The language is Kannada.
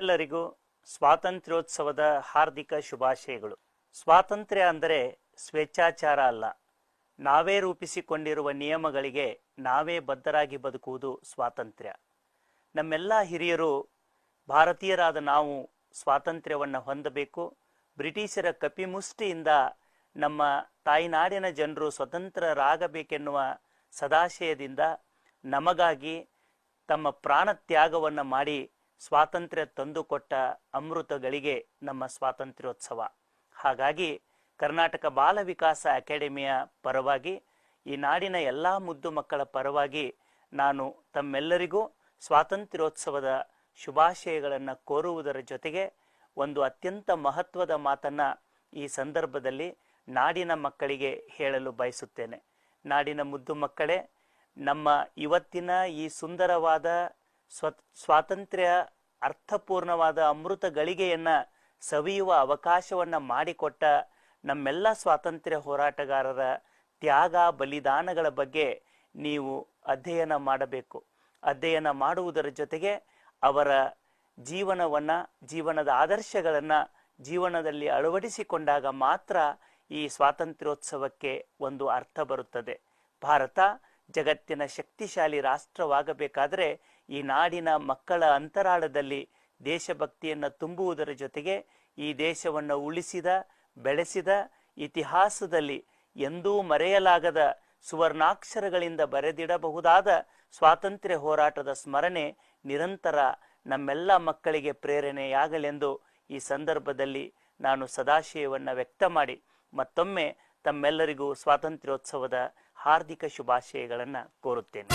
ಎಲ್ಲರಿಗೂ ಸ್ವಾತಂತ್ರ್ಯೋತ್ಸವದ ಹಾರ್ದಿಕ ಶುಭಾಶಯಗಳು. ಸ್ವಾತಂತ್ರ್ಯ ಅಂದರೆ ಸ್ವೇಚ್ಛಾಚಾರ ಅಲ್ಲ. ನಾವೇ ರೂಪಿಸಿಕೊಂಡಿರುವ ನಿಯಮಗಳಿಗೆ ನಾವೇ ಬದ್ಧರಾಗಿ ಬದುಕುವುದು ಸ್ವಾತಂತ್ರ್ಯ. ನಮ್ಮೆಲ್ಲ ಹಿರಿಯರು, ಭಾರತೀಯರಾದ ನಾವು ಸ್ವಾತಂತ್ರ್ಯವನ್ನು ಹೊಂದಬೇಕು. ಬ್ರಿಟಿಷರ ಕಪಿಮುಷ್ಟಿಯಿಂದ ನಮ್ಮ ತಾಯಿನಾಡಿನ ಜನರು ಸ್ವತಂತ್ರರಾಗಬೇಕೆನ್ನುವ ಸದಾಶಯದಿಂದ ನಮಗಾಗಿ ತಮ್ಮ ಪ್ರಾಣ ತ್ಯಾಗವನ್ನು ಮಾಡಿ ಸ್ವಾತಂತ್ರ್ಯ ತಂದುಕೊಟ್ಟ ಅಮೃತಗಳಿಗೆ ನಮ್ಮ ಸ್ವಾತಂತ್ರ್ಯೋತ್ಸವ. ಹಾಗಾಗಿ ಕರ್ನಾಟಕ ಬಾಲ ವಿಕಾಸ ಅಕಾಡೆಮಿಯ ಪರವಾಗಿ, ಈ ನಾಡಿನ ಎಲ್ಲ ಮುದ್ದು ಮಕ್ಕಳ ಪರವಾಗಿ ನಾನು ತಮ್ಮೆಲ್ಲರಿಗೂ ಸ್ವಾತಂತ್ರ್ಯೋತ್ಸವದ ಶುಭಾಶಯಗಳನ್ನು ಕೋರುವುದರ ಜೊತೆಗೆ ಒಂದು ಅತ್ಯಂತ ಮಹತ್ವದ ಮಾತನ್ನು ಈ ಸಂದರ್ಭದಲ್ಲಿ ನಾಡಿನ ಮಕ್ಕಳಿಗೆ ಹೇಳಲು ಬಯಸುತ್ತೇನೆ. ನಾಡಿನ ಮುದ್ದು ಮಕ್ಕಳೇ, ನಮ್ಮ ಇವತ್ತಿನ ಈ ಸುಂದರವಾದ ಸ್ವ, ಸ್ವಾತಂತ್ರ್ಯ ಅರ್ಥಪೂರ್ಣವಾದ ಅಮೃತ ಗಳಿಗೆಯನ್ನ ಸವಿಯುವ ಅವಕಾಶವನ್ನ ಮಾಡಿಕೊಟ್ಟ ನಮ್ಮೆಲ್ಲ ಸ್ವಾತಂತ್ರ್ಯ ಹೋರಾಟಗಾರರ ತ್ಯಾಗ ಬಲಿದಾನಗಳ ಬಗ್ಗೆ ನೀವು ಅಧ್ಯಯನ ಮಾಡಬೇಕು. ಅಧ್ಯಯನ ಮಾಡುವುದರ ಜೊತೆಗೆ ಅವರ ಜೀವನವನ್ನ, ಜೀವನದ ಆದರ್ಶಗಳನ್ನು ಜೀವನದಲ್ಲಿ ಅಳವಡಿಸಿಕೊಂಡಾಗ ಮಾತ್ರ ಈ ಸ್ವಾತಂತ್ರ್ಯೋತ್ಸವಕ್ಕೆ ಒಂದು ಅರ್ಥ ಬರುತ್ತದೆ. ಭಾರತ ಜಗತ್ತಿನ ಶಕ್ತಿಶಾಲಿ ರಾಷ್ಟ್ರವಾಗಬೇಕಾದರೆ ಈ ನಾಡಿನ ಮಕ್ಕಳ ಅಂತರಾಳದಲ್ಲಿ ದೇಶಭಕ್ತಿಯನ್ನು ತುಂಬುವುದರ ಜೊತೆಗೆ ಈ ದೇಶವನ್ನು ಉಳಿಸಿದ, ಬೆಳೆಸಿದ ಇತಿಹಾಸದಲ್ಲಿ ಎಂದೂ ಮರೆಯಲಾಗದ ಸುವರ್ಣಾಕ್ಷರಗಳಿಂದ ಬರೆದಿಡಬಹುದಾದ ಸ್ವಾತಂತ್ರ್ಯ ಹೋರಾಟದ ಸ್ಮರಣೆ ನಿರಂತರ ನಮ್ಮೆಲ್ಲ ಮಕ್ಕಳಿಗೆ ಪ್ರೇರಣೆಯಾಗಲೆಂದು ಈ ಸಂದರ್ಭದಲ್ಲಿ ನಾನು ಸದಾಶಯವನ್ನು ವ್ಯಕ್ತ ಮಾಡಿ, ಮತ್ತೊಮ್ಮೆ ತಮ್ಮೆಲ್ಲರಿಗೂ ಸ್ವಾತಂತ್ರ್ಯೋತ್ಸವದ ಹಾರ್ದಿಕ ಶುಭಾಶಯಗಳನ್ನು ಕೋರುತ್ತೇನೆ.